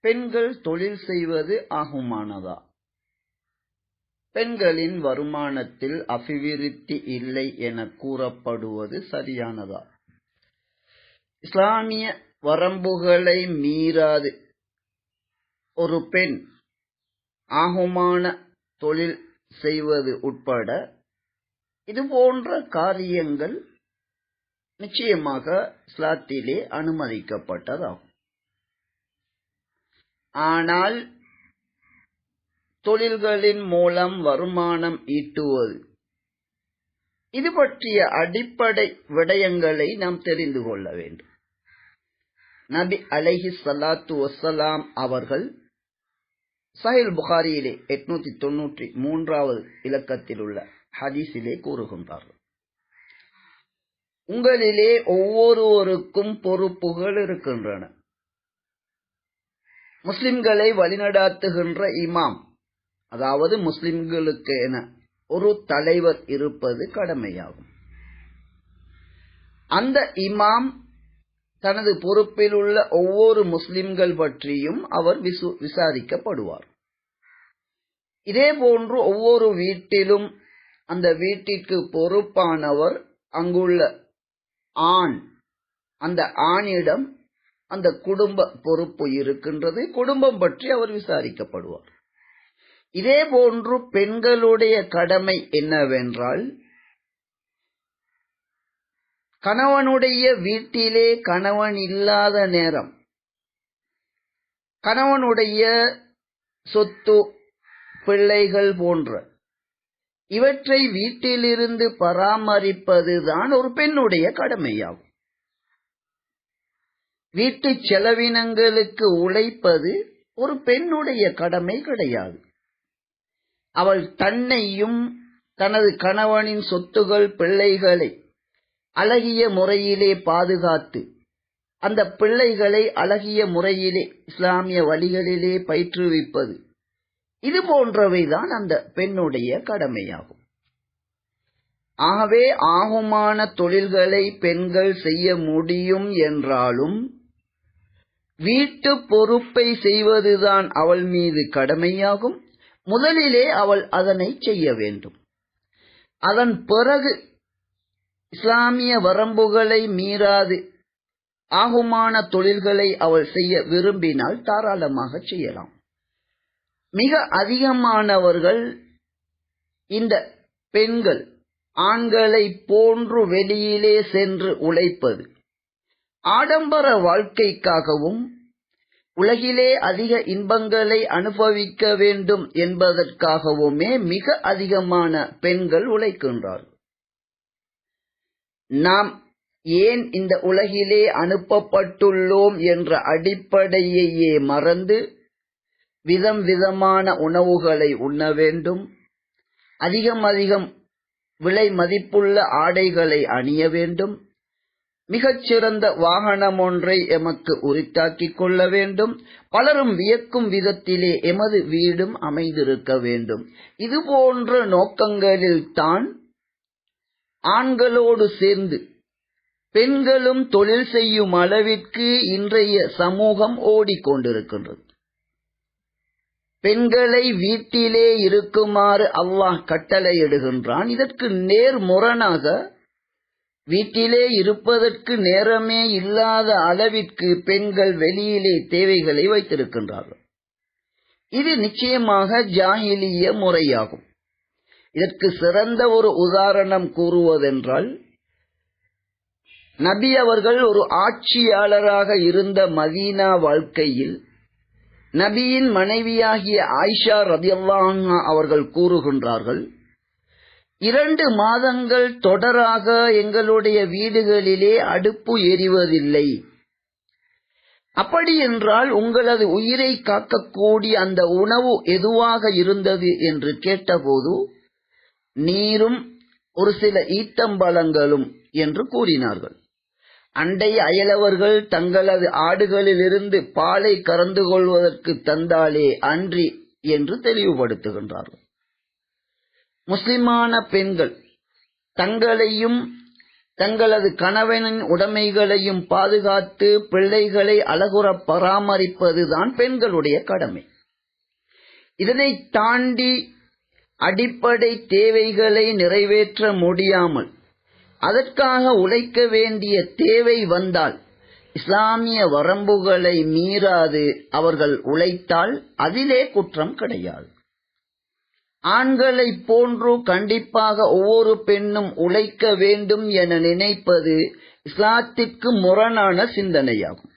பெண்கள் தொழில் செய்வது ஆகுமானதா? பெண்களின் வருமானத்தில் அபிவிருத்தி இல்லை என கூறப்படுவது சரியானதா? இஸ்லாமிய வரம்புகளை மீறாது. ஒரு பெண் ஆகுமான தொழில் செய்வது உட்பட இது போன்ற காரியங்கள் நிச்சயமாக இஸ்லாத்திலே அனுமதிக்கப்பட்டதாகும். ஆனால் தொழில்களின் மூலம் வருமானம் ஈட்டுவது. இது பற்றிய அடிப்படை விடயங்களை நாம் தெரிந்து கொள்ள வேண்டும். நபி அலைஹி சலாத்து வசலாம் அவர்கள் சஹில் புகாரியிலே எட்நூத்தி தொன்னூற்றி மூன்றாவது இலக்கத்தில் உள்ள ஹதீஸிலே கூறுகின்றார்கள். உங்களிலே ஒவ்வொருவருக்கும் பொறுப்புகள் இருக்கின்றன. முஸ்லிம்களை வழிநடாத்துகின்ற இமாம். அதாவது முஸ்லிம்களுக்கு என ஒரு தலைவர் இருப்பது கடமையாகும். அந்த இமாம் தனது பொறுப்பில் உள்ள ஒவ்வொரு முஸ்லிம்கள் பற்றியும் அவர் விசாரிக்கப்படுவார். இதே போன்று ஒவ்வொரு வீட்டிலும் அந்த வீட்டிற்கு பொறுப்பானவர் அங்குள்ள ஆண் அந்த ஆணிடம் அந்த குடும்ப பொறுப்பு இருக்கின்றது. குடும்பம் பற்றி அவர் விசாரிக்கப்படுவார். இதே போன்று பெண்களுடைய கடமை என்னவென்றால் கணவனுடைய வீட்டிலே கணவன் இல்லாத நேரம் கணவனுடைய சொத்து பிள்ளைகள் போன்ற இவற்றை வீட்டிலிருந்து பராமரிப்பதுதான் ஒரு பெண்ணுடைய கடமையாகும். வீட்டு செலவினங்களுக்கு உழைப்பது ஒரு பெண்ணுடைய கடமை கிடையாது. அவள் தன்னையும் தனது கணவனின் சொத்துகள் பிள்ளைகளை அழகிய முறையிலே பாதுகாத்து அந்த பிள்ளைகளை அழகிய முறையிலே இஸ்லாமிய வழிகளிலே பயிற்றுவிப்பது. இது போன்றவைதான் அந்த பெண்ணுடைய கடமையாகும். ஆகவே ஆகுமான தொழில்களை பெண்கள் செய்ய முடியும் என்றாலும் வீட்டு பொறுப்பை செய்வதுதான் அவள் மீது கடமையாகும். முதலிலே அவள் அதனை செய்ய வேண்டும். அதன் பிறகு இஸ்லாமிய வரம்புகளை மீறாது ஆகுமான தொழில்களை அவள் செய்ய விரும்பினால் தாராளமாக செய்யலாம். மிக அதிகமானவர்கள் இந்த பெண்கள் ஆண்களை போன்று வெளியிலே சென்று உழைப்பது. ஆடம்பர வாழ்க்கைக்காகவும் உலகிலே அதிக இன்பங்களை அனுபவிக்க வேண்டும் என்பதற்காகவுமே மிக அதிகமான பெண்கள் உழைக்கின்றார்கள். நாம் ஏன் இந்த உலகிலே அனுப்பப்பட்டுள்ளோம் என்ற அடிப்படையையே மறந்து விதம் விதமான உணவுகளை உண்ண வேண்டும் அதிகம் அதிகம் விலை மதிப்புள்ள ஆடைகளை அணிய வேண்டும் மிகச்சிறந்த வாகனம் ஒன்றை எமக்கு உரித்தாக்கிக் கொள்ள வேண்டும். பலரும் வியக்கும் விதத்திலே எமது வீடும் அமைந்திருக்க வேண்டும். இது போன்ற நோக்கங்களில் தான் ஆண்களோடு சேர்ந்து பெண்களும் தொழில் செய்யும் அளவிற்கு இன்றைய சமூகம் ஓடிக்கொண்டிருக்கின்றது. பெண்களை வீட்டிலே இருக்குமாறு அல்லாஹ் கட்டளையிடுகின்றான். இதற்கு நேர்முரணாக வீட்டிலே இருப்பதற்கு நேரமே இல்லாத அளவிற்கு பெண்கள் வெளியிலே தேவைகளை வைத்திருக்கின்றார்கள். இது நிச்சயமாக ஜாகிலிய முறையாகும். இதற்கு சிறந்த ஒரு உதாரணம் கூறுவதென்றால் நபி அவர்கள் ஒரு ஆட்சியாளராக இருந்த மதீனா வாழ்க்கையில் நபியின் மனைவியாகிய ஆயிஷா ரதியல்லாஹா அவர்கள் கூறுகின்றார்கள் இரண்டு மாதங்கள் தொடராக எங்களுடைய வீடுகளிலே அடுப்பு எரிவதில்லை. அப்படி என்றால் உங்களது உயிரை காக்கக்கூடிய அந்த உணவு எதுவாக இருந்தது என்று கேட்டபோது நீரும் ஒரு சில ஈத்தம்பழங்களும் என்று கூறினார்கள். அண்டை அயலவர்கள் தங்களது ஆடுகளிலிருந்து பாலை கறந்து கொள்வதற்கு தந்தாலே அன்றி என்று தெளிவுபடுத்துகின்றார்கள். முஸ்லிமான பெண்கள் தங்களையும் தங்களது கணவனின் உடைமைகளையும் பாதுகாத்து பிள்ளைகளை அழகுற பராமரிப்பதுதான் பெண்களுடைய கடமை. இதனை தாண்டி அடிப்படை தேவைகளை நிறைவேற்ற முடியாமல் அதற்காக உழைக்க வேண்டிய தேவை வந்தால் இஸ்லாமிய வரம்புகளை மீறாது அவர்கள் உழைத்தால் அதிலே குற்றம் கிடையாது. ஆண்களைப் போன்று கண்டிப்பாக ஒவ்வொரு பெண்ணும் உழைக்க வேண்டும் என நினைப்பது இஸ்லாத்திற்கு முரணான சிந்தனையாகும்.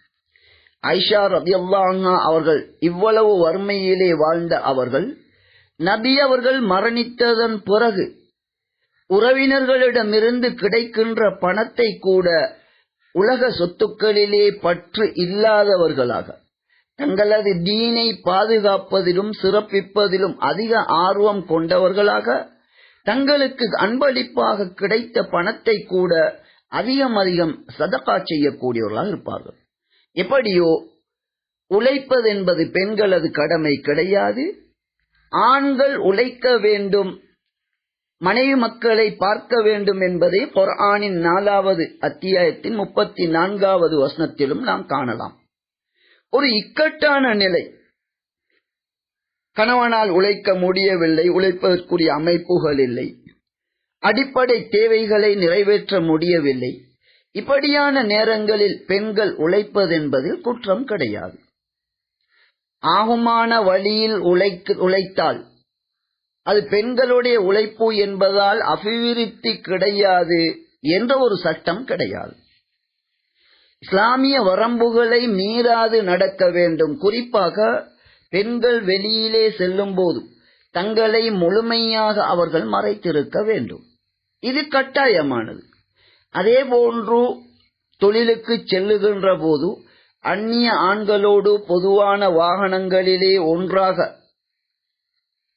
ஐஷா ரதியல்லாஹா அவர்கள் இவ்வளவு வறுமையிலே வாழ்ந்த அவர்கள் நபி அவர்கள் மரணித்ததன் பிறகு உறவினர்களிடமிருந்து கிடைக்கின்ற பணத்தை கூட உலக சொத்துக்களிலே பற்று இல்லாதவர்களாக தங்களது தீனை பாதுகாப்பதிலும் சிறப்பிப்பதிலும் அதிக ஆர்வம் கொண்டவர்களாக தங்களுக்கு அன்பளிப்பாக கிடைத்த பணத்தை கூட அதிகம் அதிகம் சதக்கா செய்யக்கூடியவர்களாக இருப்பார்கள். எப்படியோ உழைப்பது என்பது பெண்களது கடமை கிடையாது. ஆண்கள் உழைக்க வேண்டும் மனைவி மக்களை பார்க்க வேண்டும் என்பதை குர்ஆனின் நாலாவது அத்தியாயத்தின் முப்பத்தி நான்காவது வசனத்திலும் நாம் காணலாம். ஒரு இக்கட்டான நிலை. கணவனால் உழைக்க முடியவில்லை உழைப்பதற்குரிய அமைப்புகள் இல்லை. அடிப்படை தேவைகளை நிறைவேற்ற முடியவில்லை. இப்படியான நேரங்களில் பெண்கள் உழைப்பதென்பதில் குற்றம் கிடையாது. ஆகுமான வழியில் உழைக்க உழைத்தால் அது பெண்களுடைய உழைப்பு என்பதால் அபிவிருத்தி கிடையாது என்ற ஒரு சட்டம் கிடையாது. இஸ்லாமிய வரம்புகளை மீறாது நடக்க வேண்டும். குறிப்பாக பெண்கள் வெளியிலே செல்லும் போது தங்களை முழுமையாக அவர்கள் மறைத்திருக்க வேண்டும். இது கட்டாயமானது. அதே போன்று தொழிலுக்கு செல்லுகின்ற போது அந்நிய ஆண்களோடு பொதுவான வாகனங்களிலே ஒன்றாக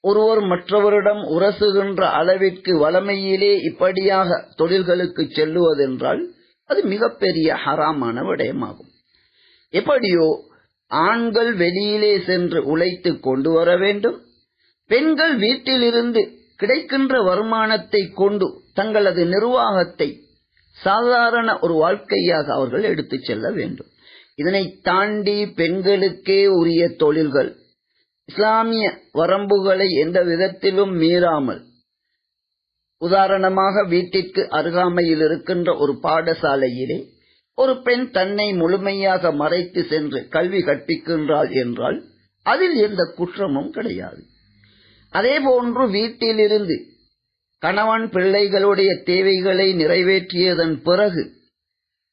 ஒருவர் மற்றவரிடம் உரசுகின்ற அளவிற்கு வளமையிலே இப்படியாக தொழில்களுக்கு செல்லுவதென்றால் அது மிகப்பெரிய ஹராமான விடயமாகும். எப்படியோ ஆண்கள் வெளியிலே சென்று உழைத்து கொண்டு வர வேண்டும். பெண்கள் வீட்டிலிருந்து கிடைக்கின்ற வருமானத்தை கொண்டு தங்களது நிர்வாகத்தை சாதாரண ஒரு வாழ்க்கையாக அவர்கள் எடுத்துச் செல்ல வேண்டும். இதனை தாண்டி பெண்களுக்கே உரிய தொழில்கள் இஸ்லாமிய வரம்புகளை எந்த விதத்திலும் மீறாமல் உதாரணமாக வீட்டிற்கு அருகாமையில் இருக்கின்ற ஒரு பாடசாலையிலே ஒரு பெண் தன்னை முழுமையாக மறைத்து சென்று கல்வி கற்பிக்கின்றாள் என்றால் அதில் எந்த குற்றமும் கிடையாது. அதேபோன்று வீட்டிலிருந்து கணவன் பிள்ளைகளுடைய தேவைகளை நிறைவேற்றியதன் பிறகு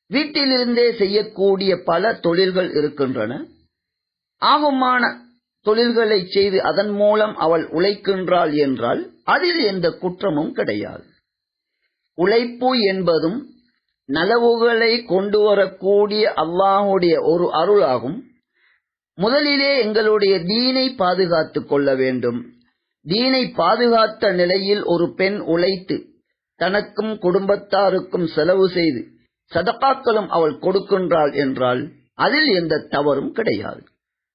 வீட்டிலிருந்தே செய்யக்கூடிய பல தொழில்கள் இருக்கின்றன. ஆகுமான தொழில்களை செய்து அதன் மூலம் அவள் உழைக்கின்றாள் என்றால் அதில் எந்த குற்றமும் கிடையாது. உழைப்பு என்பதும் நலவுகளை கொண்டு வரக்கூடிய அல்லாஹுடைய ஒரு அருளாகும். முதலிலே எங்களுடைய தீனை பாதுகாத்துக் கொள்ள வேண்டும். தீனை பாதுகாத்த நிலையில் ஒரு பெண் உழைத்து தனக்கும் குடும்பத்தாருக்கும் செலவு செய்து சதப்பாக்களும் அவள் கொடுக்கின்றாள் என்றால் அதில் எந்த தவறும் கிடையாது.